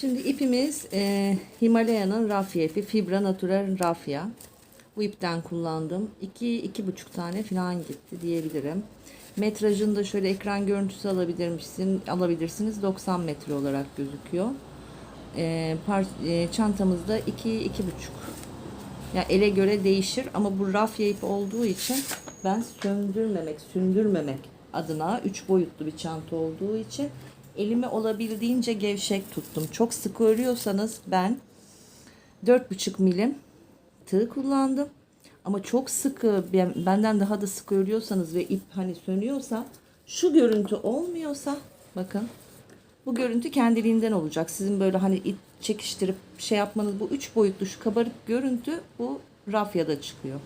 Şimdi ipimiz e, Himalaya'nın rafya ipi. Fibra Natural rafya. Bu ipten kullandım. 2 buçuk tane falan gitti diyebilirim. Metrajını da şöyle ekran görüntüsü alabilirmişsin, alabilirsiniz. 90 metre olarak gözüküyor. E, par, e, çantamızda 2 iki, buçuk. Ya ele göre değişir ama bu rafya ipi olduğu için ben söndürmemek, sündürmemek adına 3 boyutlu bir çanta olduğu için elimi olabildiğince gevşek tuttum. Çok sıkı örüyorsanız ben 4,5 milim tığ kullandım. Ama çok sıkı ben- benden daha da sıkı örüyorsanız ve ip hani sönüyorsa şu görüntü olmuyorsa bakın bu görüntü kendiliğinden olacak. Sizin böyle hani ip çekiştirip şey yapmanız bu üç boyutlu şu kabarık görüntü bu rafyada çıkıyor.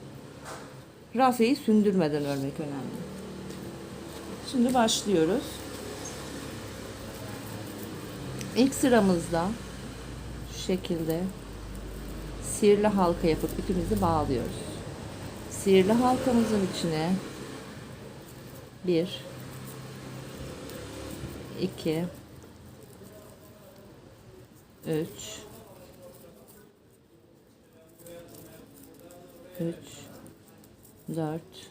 Rafyayı sündürmeden örmek önemli. Şimdi başlıyoruz. İlk sıramızda şu şekilde sihirli halka yapıp ipimizi bağlıyoruz. Sihirli halkamızın içine bir, iki, üç, üç, dört,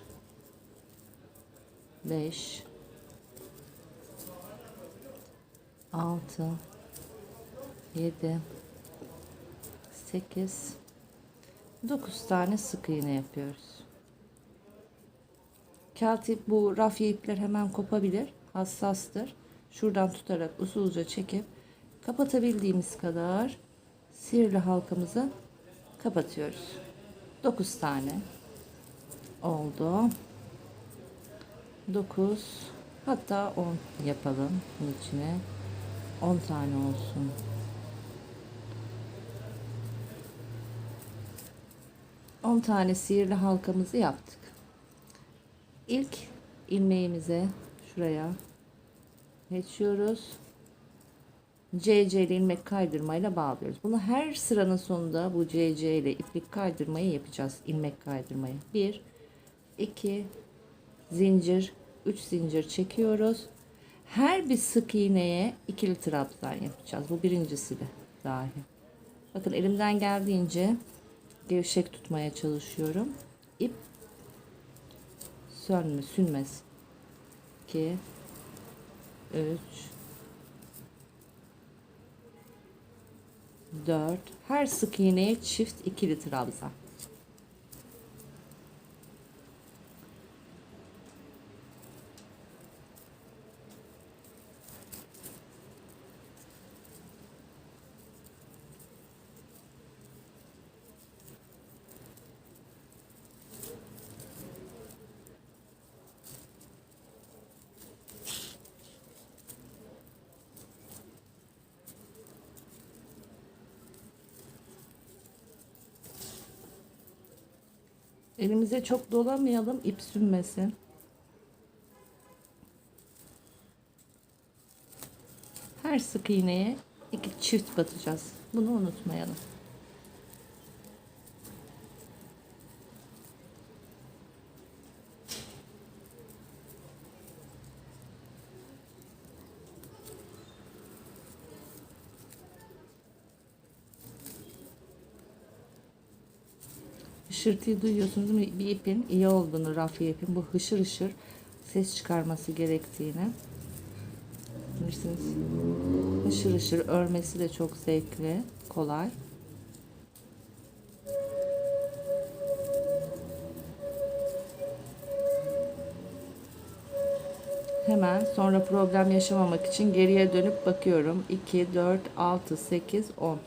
beş, altı, yedi, sekiz, dokuz tane sık iğne yapıyoruz. Kağıt bu rafya ipler hemen kopabilir. Hassastır. Şuradan tutarak usulca çekip kapatabildiğimiz kadar sihirli halkamızı kapatıyoruz. 9 tane oldu. 9 hatta 10 yapalım bunun içine. 10 tane olsun. On tane sihirli halkamızı yaptık. İlk ilmeğimize şuraya geçiyoruz. CC ile ilmek kaydırmayla bağlıyoruz. Bunu her sıranın sonunda bu CC ile iplik kaydırmayı yapacağız. ilmek kaydırmayı. 1 2 zincir 3 zincir çekiyoruz. Her bir sık iğneye ikili trabzan yapacağız. Bu birincisi de dahi. Bakın elimden geldiğince gevşek tutmaya çalışıyorum. İp sönme, sünmez. 2 3 4 her sık iğneye çift ikili trabzan. Elimize çok dolamayalım ip sünmesin. Her sık iğneye iki çift batacağız. Bunu unutmayalım. Hışırtıyı duyuyorsunuz mi? Bir ipin iyi olduğunu, rafya ipin bu hışır hışır ses çıkarması gerektiğini bilirsiniz. Hışır hışır örmesi de çok zevkli, kolay. Hemen sonra problem yaşamamak için geriye dönüp bakıyorum. 2, 4, 6, 8, 10,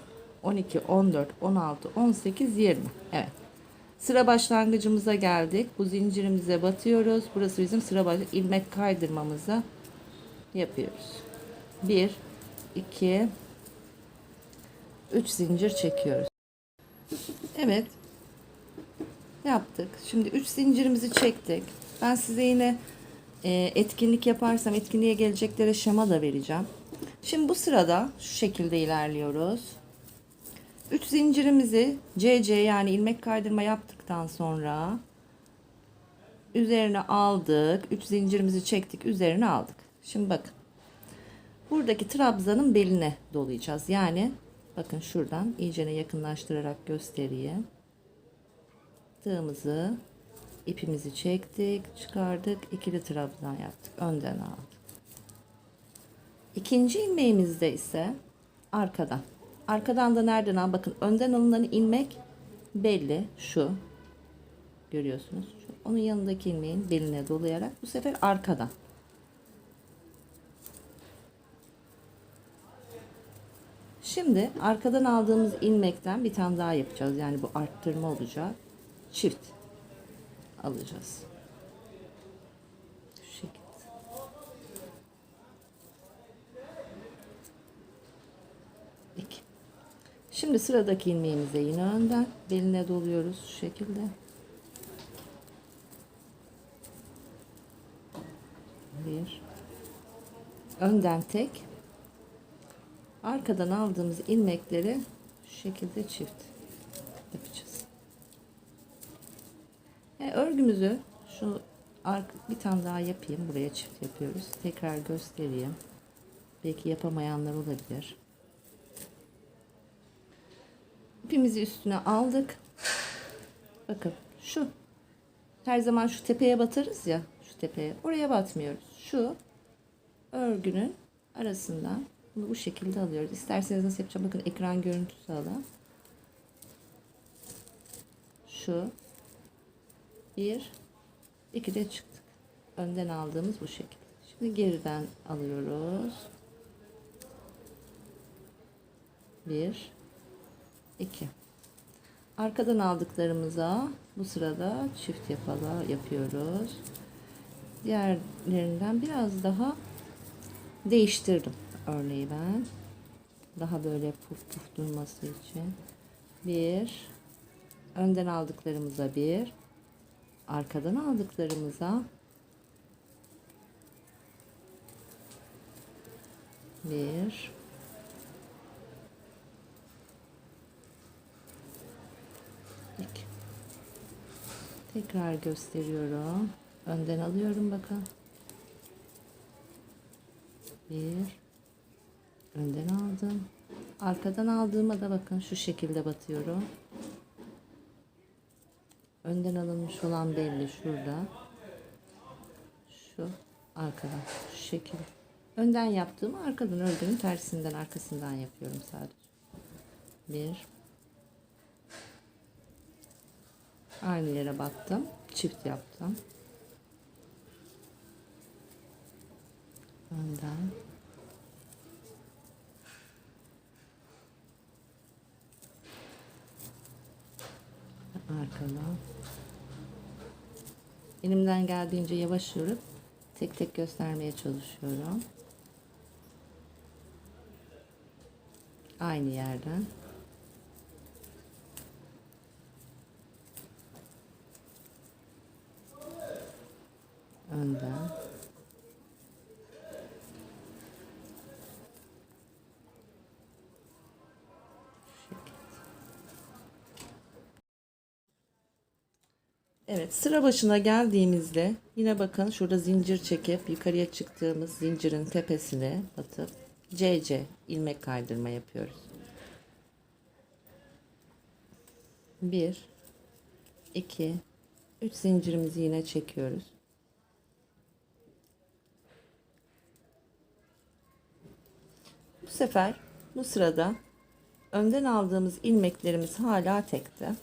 12, 14, 16, 18, 20. Evet. Sıra başlangıcımıza geldik. Bu zincirimize batıyoruz. Burası bizim sıra baş ilmek kaydırmamızı yapıyoruz. 1 2 3 zincir çekiyoruz. Evet. Yaptık. Şimdi 3 zincirimizi çektik. Ben size yine e, etkinlik yaparsam etkinliğe geleceklere şema da vereceğim. Şimdi bu sırada şu şekilde ilerliyoruz. 3 zincirimizi CC yani ilmek kaydırma yaptıktan sonra üzerine aldık. 3 zincirimizi çektik, üzerine aldık. Şimdi bakın. buradaki trabzanın beline dolayacağız. Yani bakın şuradan iyicene yakınlaştırarak göstereyim. Tığımızı ipimizi çektik, çıkardık, ikili trabzan yaptık. Önden aldık. İkinci ilmeğimizde ise arkadan. Arkadan da nereden al? Bakın önden alınan ilmek belli. Şu. Görüyorsunuz. Onun yanındaki ilmeğin beline dolayarak bu sefer arkadan. Şimdi arkadan aldığımız ilmekten bir tane daha yapacağız. Yani bu arttırma olacak. Çift alacağız. Şu şekilde. İki. Şimdi sıradaki ilmeğimize yine önden beline doluyoruz şu şekilde. Bir. Önden tek. Arkadan aldığımız ilmekleri şu şekilde çift yapacağız. E, örgümüzü şu bir tane daha yapayım. Buraya çift yapıyoruz. Tekrar göstereyim. Belki yapamayanlar olabilir. İpimizi üstüne aldık. Bakın şu. Her zaman şu tepeye batırız ya. Şu tepeye. Oraya batmıyoruz. Şu örgünün arasından bunu bu şekilde alıyoruz. İsterseniz nasıl yapacağım? Bakın ekran görüntüsü alın. Şu. Bir. iki de çıktık. Önden aldığımız bu şekilde. Şimdi geriden alıyoruz. Bir. İki. Arkadan aldıklarımıza bu sırada çift yapala yapıyoruz. Diğerlerinden biraz daha değiştirdim örneği ben. Daha böyle puf puf durması için. Bir. Önden aldıklarımıza bir. Arkadan aldıklarımıza bir. İki. Tekrar gösteriyorum. Önden alıyorum bakın. Bir. Önden aldım. Arkadan aldığıma da bakın şu şekilde batıyorum. Önden alınmış olan belli şurada. Şu arkadan şu şekilde. Önden yaptığımı arkadan örgünün tersinden arkasından yapıyorum sadece. Bir. Aynı yere battım. Çift yaptım. Önden. Arkadan. Elimden geldiğince yavaş yürüp tek tek göstermeye çalışıyorum. Aynı yerden. Önden. Evet sıra başına geldiğimizde yine bakın şurada zincir çekip yukarıya çıktığımız zincirin tepesine batıp CC ilmek kaydırma yapıyoruz. 1 2 3 zincirimizi yine çekiyoruz. Sefer bu sırada önden aldığımız ilmeklerimiz hala tekte.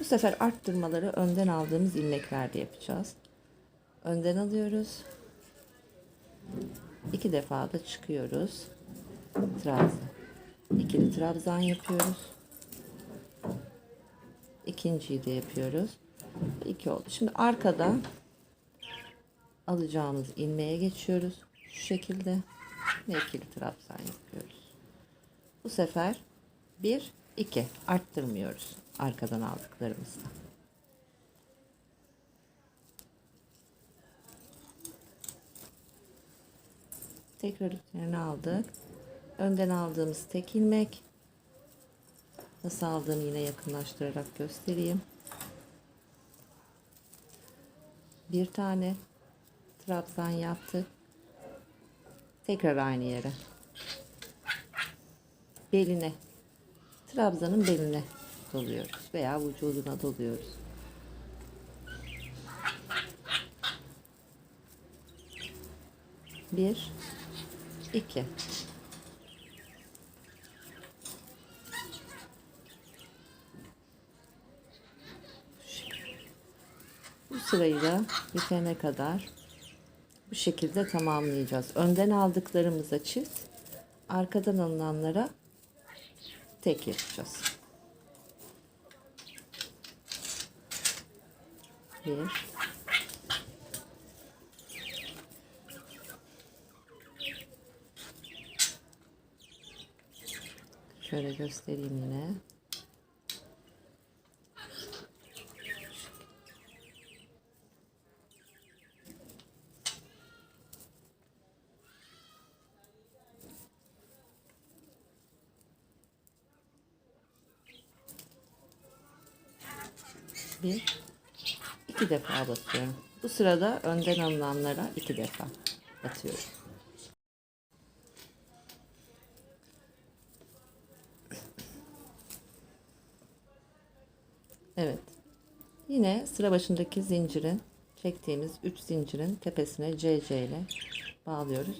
Bu sefer arttırmaları önden aldığımız ilmeklerde yapacağız. Önden alıyoruz. İki defa da çıkıyoruz. Trabzan. İkili trabzan yapıyoruz. İkinciyi de yapıyoruz. İki oldu. Şimdi arkada alacağımız ilmeğe geçiyoruz. Şu şekilde ikili trabzan yapıyoruz. Bu sefer bir, iki arttırmıyoruz arkadan aldıklarımızı. Tekrar üzerine aldık. Önden aldığımız tek ilmek. Nasıl aldığımı yine yakınlaştırarak göstereyim. Bir tane trabzan yaptık. Tekrar aynı yere. beline, trabzanın beline doluyoruz veya vücuduna doluyoruz. Bir, iki. Bu sırayı da bitene kadar bu şekilde tamamlayacağız. Önden aldıklarımıza çift, arkadan alınanlara tek yapacağız. Bir. Şöyle göstereyim yine. Bir, iki defa batıyorum. Bu sırada önden alınanlara iki defa batıyorum. Evet. Yine sıra başındaki zincirin çektiğimiz 3 zincirin tepesine CC ile bağlıyoruz.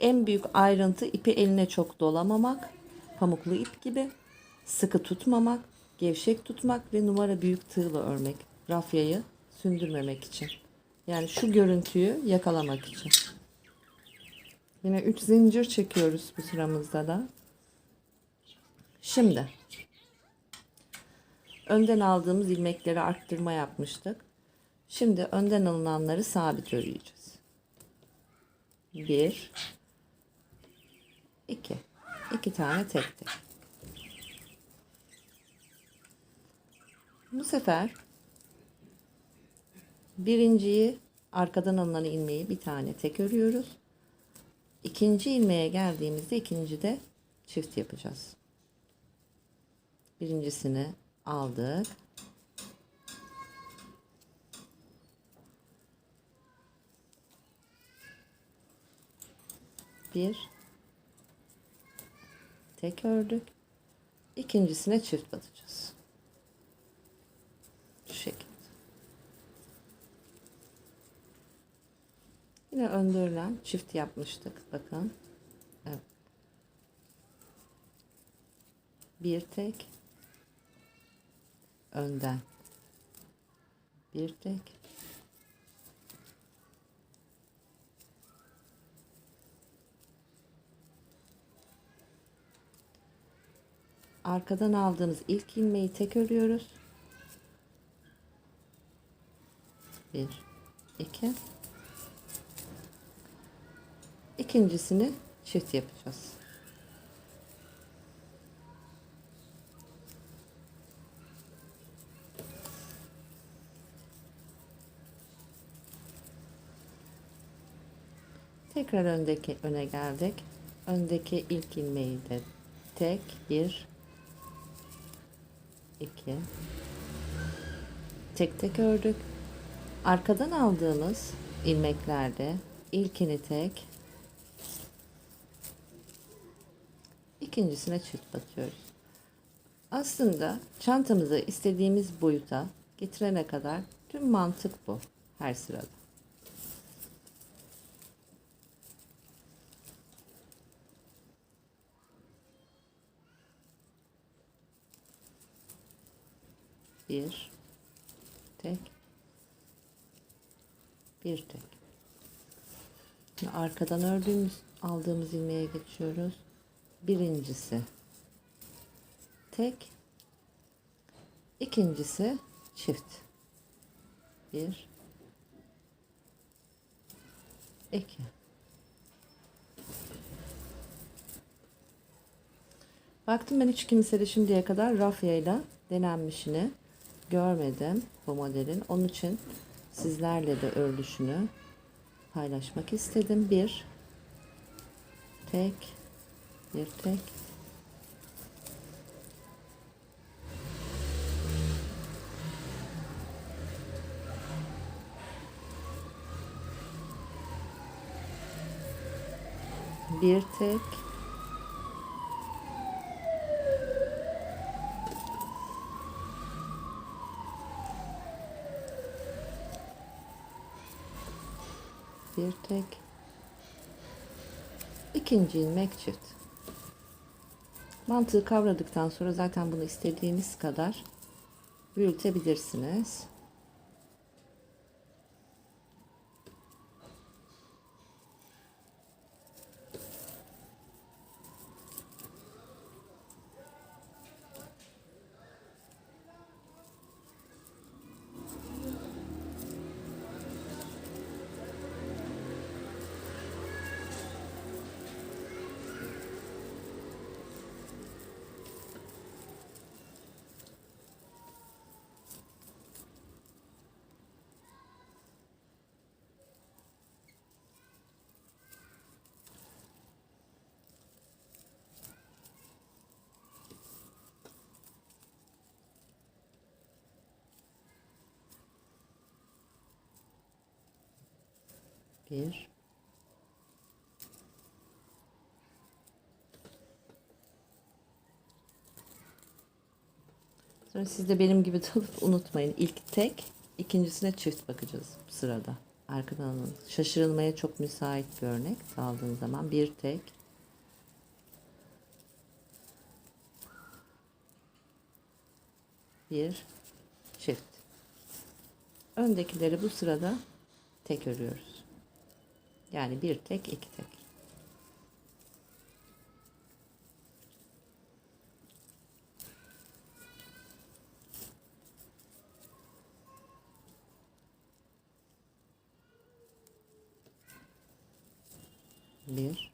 En büyük ayrıntı ipi eline çok dolamamak, pamuklu ip gibi sıkı tutmamak, gevşek tutmak ve numara büyük tığla örmek. Rafyayı sündürmemek için. Yani şu görüntüyü yakalamak için. Yine 3 zincir çekiyoruz bu sıramızda da. Şimdi önden aldığımız ilmekleri arttırma yapmıştık. Şimdi önden alınanları sabit örüyeceğiz. 1 2 2 tane tek tek. Bu sefer birinciyi arkadan alınan ilmeği bir tane tek örüyoruz. İkinci ilmeğe geldiğimizde ikinci de çift yapacağız. Birincisini aldık. Bir tek ördük. İkincisine çift batacağız. Şu şekilde. Yine önde örülen çift yapmıştık. Bakın. Bir tek önden bir tek arkadan aldığımız ilk ilmeği tek örüyoruz bir iki ikincisini çift yapacağız Tekrar öndeki öne geldik. Öndeki ilk ilmeği de tek bir iki tek tek ördük. Arkadan aldığımız ilmeklerde ilkini tek ikincisine çift batıyoruz. Aslında çantamızı istediğimiz boyuta getirene kadar tüm mantık bu her sırada. bir tek bir tek Şimdi arkadan ördüğümüz aldığımız ilmeğe geçiyoruz birincisi. Tek. İkincisi çift. Bir. İki. Baktım ben hiç kimsede şimdiye kadar rafyayla denenmişini görmedim bu modelin. Onun için sizlerle de örülüşünü paylaşmak istedim. Bir. Tek bir tek. Bir tek. Bir tek. İkinci ilmek çift mantığı kavradıktan sonra zaten bunu istediğiniz kadar büyütebilirsiniz bir Sonra siz de benim gibi dalıp unutmayın. İlk tek, ikincisine çift bakacağız bu sırada. Arkadan alın. Şaşırılmaya çok müsait bir örnek. Aldığın zaman bir tek, bir çift. Öndekileri bu sırada tek örüyoruz. Yani bir tek, iki tek. Bir.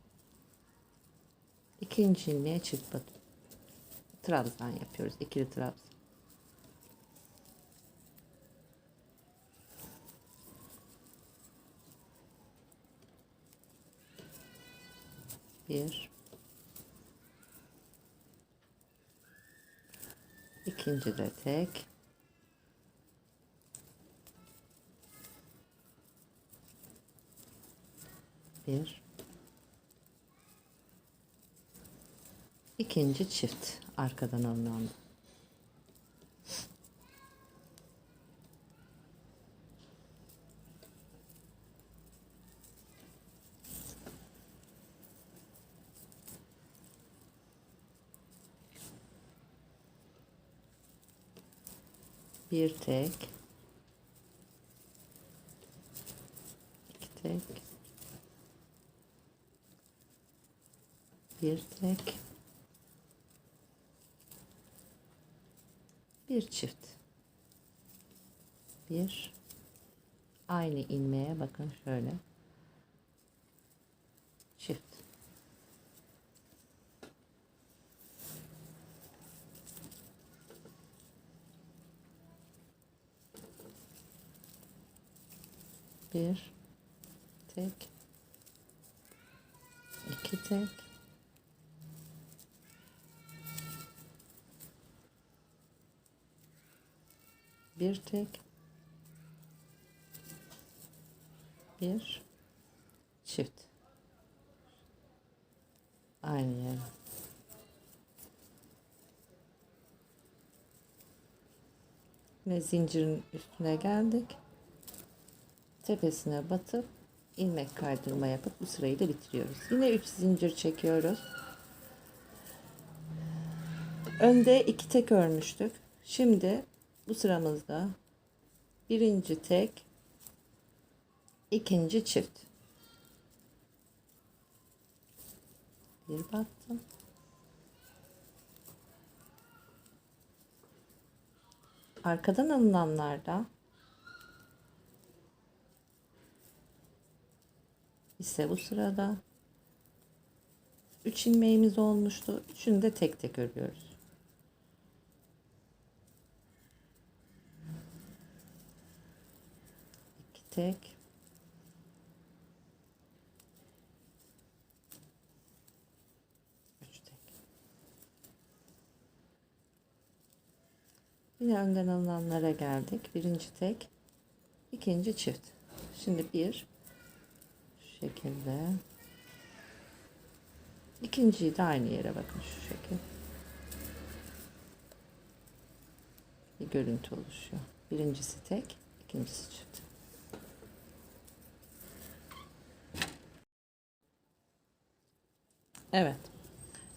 İkinci ilmeğe çift bat. Trabzan yapıyoruz. İkili trabzan. Bir. İkinci de tek. Bir. İkinci çift arkadan alınan. Bir tek. iki tek. Bir tek. Bir çift. Bir. Aynı ilmeğe bakın şöyle. Çift. Bir. Tek. iki tek. bir tek bir çift aynı yere ve zincirin üstüne geldik tepesine batıp ilmek kaydırma yapıp bu sırayı da bitiriyoruz yine 3 zincir çekiyoruz önde iki tek örmüştük şimdi bu sıramızda birinci tek, ikinci çift. Bir battım. Arkadan alınanlarda ise bu sırada. 3 ilmeğimiz olmuştu. Üçünü de tek tek örüyoruz. tek. Üç tek. Yine önden alınanlara geldik. Birinci tek ikinci çift. Şimdi bir şekilde. İkinciyi de aynı yere bakın şu şekil. Bir görüntü oluşuyor. Birincisi tek, ikincisi çift. Evet.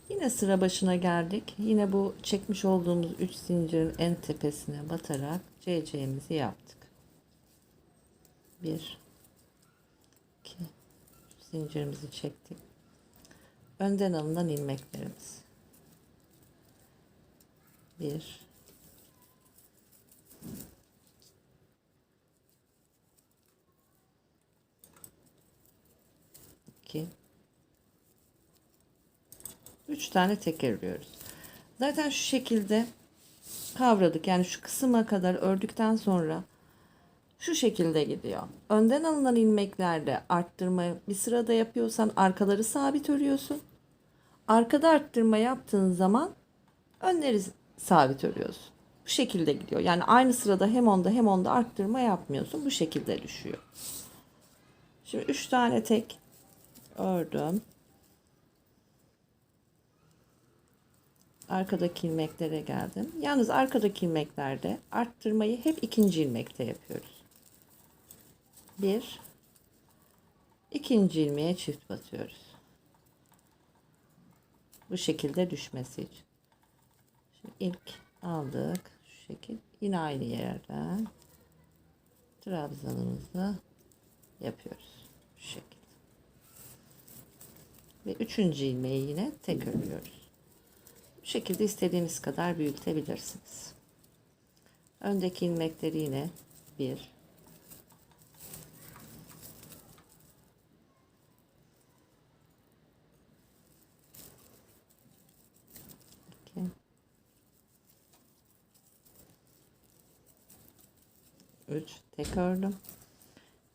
Yine sıra başına geldik. Yine bu çekmiş olduğumuz 3 zincirin en tepesine batarak CC'mizi yaptık. 1 zincirimizi çektik. Önden alınan ilmeklerimiz. 1 2 3 tane teker örüyoruz. Zaten şu şekilde kavradık. Yani şu kısma kadar ördükten sonra şu şekilde gidiyor. Önden alınan ilmeklerde arttırma bir sırada yapıyorsan arkaları sabit örüyorsun. Arkada arttırma yaptığın zaman önleri sabit örüyorsun. Bu şekilde gidiyor. Yani aynı sırada hem onda hem onda arttırma yapmıyorsun. Bu şekilde düşüyor. Şimdi 3 tane tek ördüm. arkadaki ilmeklere geldim. Yalnız arkadaki ilmeklerde arttırmayı hep ikinci ilmekte yapıyoruz. Bir, ikinci ilmeğe çift batıyoruz. Bu şekilde düşmesi için. Şimdi ilk aldık. Şu şekil. Yine aynı yerden trabzanımızı yapıyoruz. Şu şekilde. Ve üçüncü ilmeği yine tek örüyoruz. Bu şekilde istediğiniz kadar büyütebilirsiniz. Öndeki ilmekleri yine bir, 3 tek ördüm.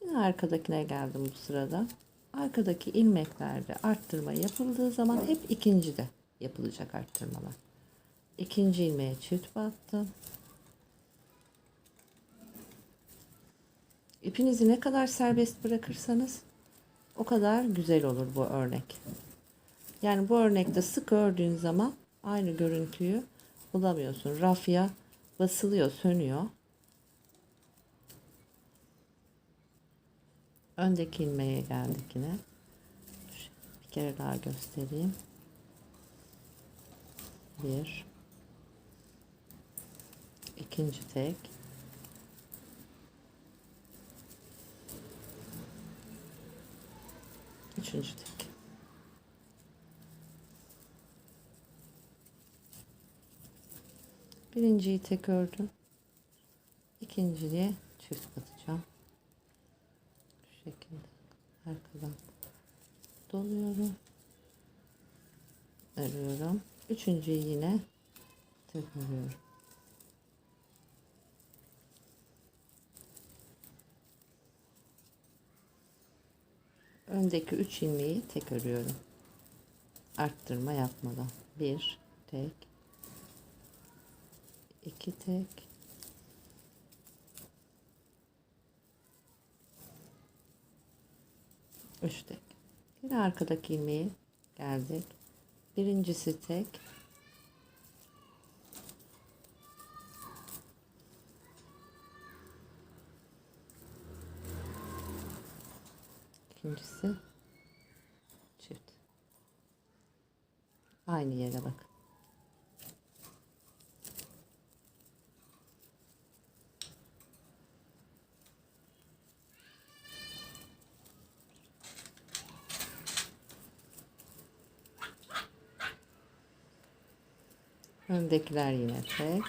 Yine arkadakine geldim bu sırada. Arkadaki ilmeklerde arttırma yapıldığı zaman hep ikinci de yapılacak arttırmalar. İkinci ilmeğe çift battım. İpinizi ne kadar serbest bırakırsanız o kadar güzel olur bu örnek. Yani bu örnekte sık ördüğün zaman aynı görüntüyü bulamıyorsun. Rafya basılıyor, sönüyor. Öndeki ilmeğe geldik yine. Bir kere daha göstereyim. Bir. ikinci tek. Üçüncü tek. Birinciyi tek ördüm. İkinciye çift batacağım. Şekilde arkadan doluyorum. Örüyorum. Üçüncüyü yine tek örüyorum. Öndeki üç ilmeği tek örüyorum. Arttırma yapmadan. Bir tek, iki tek, üç tek. Yine arkadaki ilmeği geldik. Birincisi tek. İkincisi çift. Aynı yere bak. Öndekiler yine tek.